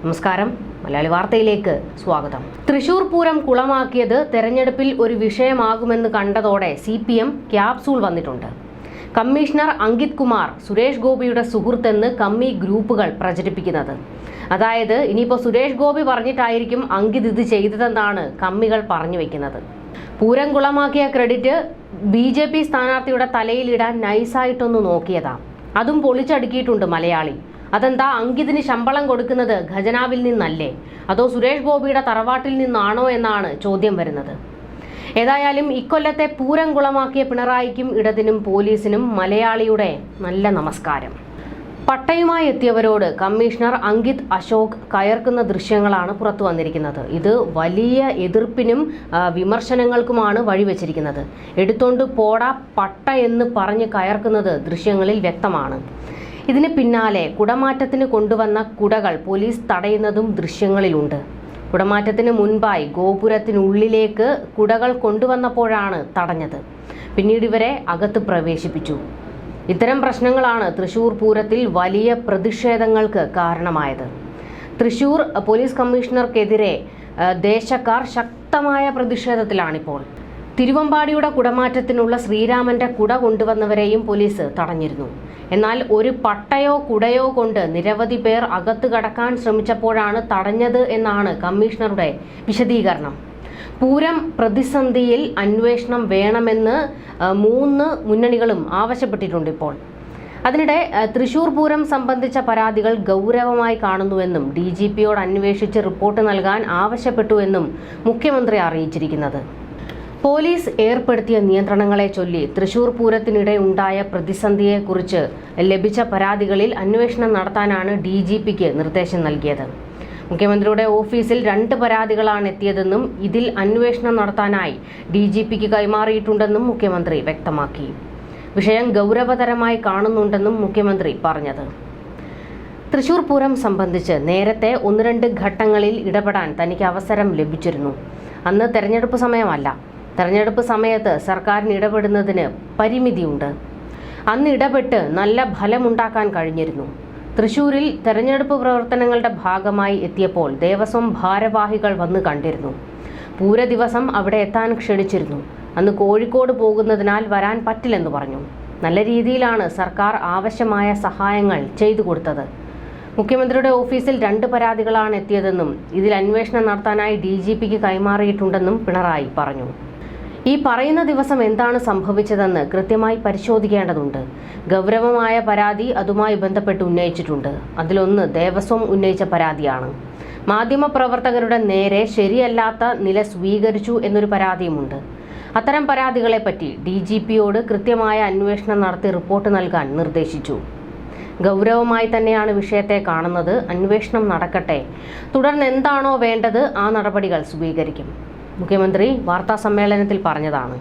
നമസ്കാരം. മലയാളി വാർത്തയിലേക്ക് സ്വാഗതം. തൃശൂർ പൂരം കുളമാക്കിയത് തെരഞ്ഞെടുപ്പിൽ ഒരു വിഷയമാകുമെന്ന് കണ്ടതോടെ സി പി എം ക്യാപ്സൂൾ വന്നിട്ടുണ്ട്. കമ്മീഷണർ അങ്കിത് കുമാർ സുരേഷ് ഗോപിയുടെ സുഹൃത്തെന്ന് കമ്മി ഗ്രൂപ്പുകൾ പ്രചരിപ്പിക്കുന്നത്. അതായത് ഇനിയിപ്പോൾ സുരേഷ് ഗോപി പറഞ്ഞിട്ടായിരിക്കും അങ്കിത് ഇത് ചെയ്തതെന്നാണ് കമ്മികൾ പറഞ്ഞു വെക്കുന്നത്. പൂരം കുളമാക്കിയ ക്രെഡിറ്റ് ബി ജെ പി സ്ഥാനാർത്ഥിയുടെ തലയിലിടാൻ നൈസായിട്ടൊന്ന് നോക്കിയതാ. അതും പൊളിച്ചടുക്കിയിട്ടുണ്ട് മലയാളി. അതെന്താ അങ്കിതിന് ശമ്പളം കൊടുക്കുന്നത് ഖജനാവിൽ നിന്നല്ലേ? അതോ സുരേഷ് ഗോപിയുടെ തറവാട്ടിൽ നിന്നാണോ എന്നാണ് ചോദ്യം വരുന്നത്. ഏതായാലും ഇക്കൊല്ലത്തെ പൂരം കുളമാക്കിയ പിണറായിക്കും ഇടതിനും പോലീസിനും മലയാളിയുടെ നല്ല നമസ്കാരം. പട്ടയുമായി എത്തിയവരോട് കമ്മീഷണർ അങ്കിത് അശോക് കയർക്കുന്ന ദൃശ്യങ്ങളാണ് പുറത്തു വന്നിരിക്കുന്നത്. ഇത് വലിയ എതിർപ്പിനും വിമർശനങ്ങൾക്കുമാണ് വഴിവെച്ചിരിക്കുന്നത്. എടുത്തോണ്ട് പോടാ പട്ട എന്ന് പറഞ്ഞ് കയർക്കുന്നത് ദൃശ്യങ്ങളിൽ വ്യക്തമാണ്. ഇതിന് പിന്നാലെ കുടമാറ്റത്തിന് കൊണ്ടുവന്ന കുടകൾ പോലീസ് തടയുന്നതും ദൃശ്യങ്ങളിലുണ്ട്. കുടമാറ്റത്തിന് മുൻപായി ഗോപുരത്തിനുള്ളിലേക്ക് കുടകൾ കൊണ്ടുവന്നപ്പോഴാണ് തടഞ്ഞത്. പിന്നീട് ഇവരെ അകത്ത് പ്രവേശിപ്പിച്ചു. ഇത്തരം പ്രശ്നങ്ങളാണ് തൃശൂർ പൂരത്തിൽ വലിയ പ്രതിഷേധങ്ങൾക്ക് കാരണമായത്. തൃശൂർ പോലീസ് കമ്മീഷണർക്കെതിരെ ദേശക്കാർ ശക്തമായ പ്രതിഷേധത്തിലാണിപ്പോൾ. തിരുവമ്പാടിയുടെ കുടമാറ്റത്തിനുള്ള ശ്രീരാമന്റെ കുട കൊണ്ടുവന്നവരെയും പോലീസ് തടഞ്ഞിരുന്നു. എന്നാൽ ഒരു പട്ടയോ കുടയോ കൊണ്ട് നിരവധി പേർ അകത്ത് കടക്കാൻ ശ്രമിച്ചപ്പോഴാണ് തടഞ്ഞത് എന്നാണ് കമ്മീഷണറുടെ വിശദീകരണം. പൂരം പ്രതിസന്ധിയിൽ അന്വേഷണം വേണമെന്ന് മൂന്ന് മുന്നണികളും ആവശ്യപ്പെട്ടിട്ടുണ്ട് ഇപ്പോൾ. അതിനിടെ തൃശൂർ പൂരം സംബന്ധിച്ച പരാതികൾ ഗൗരവമായി കാണുന്നുവെന്നും ഡി ജി പിയോട് അന്വേഷിച്ച് റിപ്പോർട്ട് നൽകാൻ ആവശ്യപ്പെട്ടുവെന്നും മുഖ്യമന്ത്രി അറിയിച്ചിരിക്കുന്നത്. പോലീസ് ഏർപ്പെടുത്തിയ നിയന്ത്രണങ്ങളെ ചൊല്ലി തൃശൂർ പൂരത്തിനിടെ ഉണ്ടായ പ്രതിസന്ധിയെക്കുറിച്ച് ലഭിച്ച പരാതികളിൽ അന്വേഷണം നടത്താനാണ് ഡി ജി പിക്ക് നിർദ്ദേശം നൽകിയത്. മുഖ്യമന്ത്രിയുടെ ഓഫീസിൽ രണ്ട് പരാതികളാണ് എത്തിയതെന്നും ഇതിൽ അന്വേഷണം നടത്താനായി ഡി ജി പിക്ക് കൈമാറിയിട്ടുണ്ടെന്നും മുഖ്യമന്ത്രി വ്യക്തമാക്കി. വിഷയം ഗൗരവതരമായി കാണുന്നുണ്ടെന്നും മുഖ്യമന്ത്രി പറഞ്ഞത്. തൃശൂർ പൂരം സംബന്ധിച്ച് നേരത്തെ ഒന്ന് രണ്ട് ഘട്ടങ്ങളിൽ ഇടപെടാൻ തനിക്ക് അവസരം ലഭിച്ചിരുന്നു. അന്ന് തെരഞ്ഞെടുപ്പ് സമയമല്ല. തെരഞ്ഞെടുപ്പ് സമയത്ത് സർക്കാരിന് ഇടപെടുന്നതിന് പരിമിതിയുണ്ട്. അന്ന് ഇടപെട്ട് നല്ല ഫലമുണ്ടാക്കാൻ കഴിഞ്ഞിരുന്നു. തൃശൂരിൽ തെരഞ്ഞെടുപ്പ് പ്രവർത്തനങ്ങളുടെ ഭാഗമായി എത്തിയപ്പോൾ ദേവസ്വം ഭാരവാഹികൾ വന്ന് കണ്ടിരുന്നു. പൂര ദിവസം അവിടെ എത്താൻ ക്ഷണിച്ചിരുന്നു. അന്ന് കോഴിക്കോട് പോകുന്നതിനാൽ വരാൻ പറ്റില്ലെന്ന് പറഞ്ഞു. നല്ല രീതിയിലാണ് സർക്കാർ ആവശ്യമായ സഹായങ്ങൾ ചെയ്തു കൊടുത്തത്. മുഖ്യമന്ത്രിയുടെ ഓഫീസിൽ രണ്ട് പരാതികളാണ് എത്തിയതെന്നും ഇതിൽ അന്വേഷണം നടത്താനായി ഡി കൈമാറിയിട്ടുണ്ടെന്നും പിണറായി പറഞ്ഞു. ഈ പറയുന്ന ദിവസം എന്താണ് സംഭവിച്ചതെന്ന് കൃത്യമായി പരിശോധിക്കേണ്ടതുണ്ട്. ഗൗരവമായ പരാതി അതുമായി ബന്ധപ്പെട്ട് ഉന്നയിച്ചിട്ടുണ്ട്. അതിലൊന്ന് ദേവസ്വം ഉന്നയിച്ച പരാതിയാണ്. മാധ്യമപ്രവർത്തകരുടെ നേരെ ശരിയല്ലാത്ത നില സ്വീകരിച്ചു എന്നൊരു പരാതിയുമുണ്ട്. അത്തരം പരാതികളെപ്പറ്റി ഡി ജി പിയോട് കൃത്യമായ അന്വേഷണം നടത്തി റിപ്പോർട്ട് നൽകാൻ നിർദ്ദേശിച്ചു. ഗൗരവമായി തന്നെയാണ് വിഷയത്തെ കാണുന്നത്. അന്വേഷണം നടക്കട്ടെ. തുടർന്ന് എന്താണോ വേണ്ടത് ആ നടപടികൾ സ്വീകരിക്കും. മുഖ്യമന്ത്രി വാർത്താ സമ്മേളനത്തിൽ പറഞ്ഞതാണ്.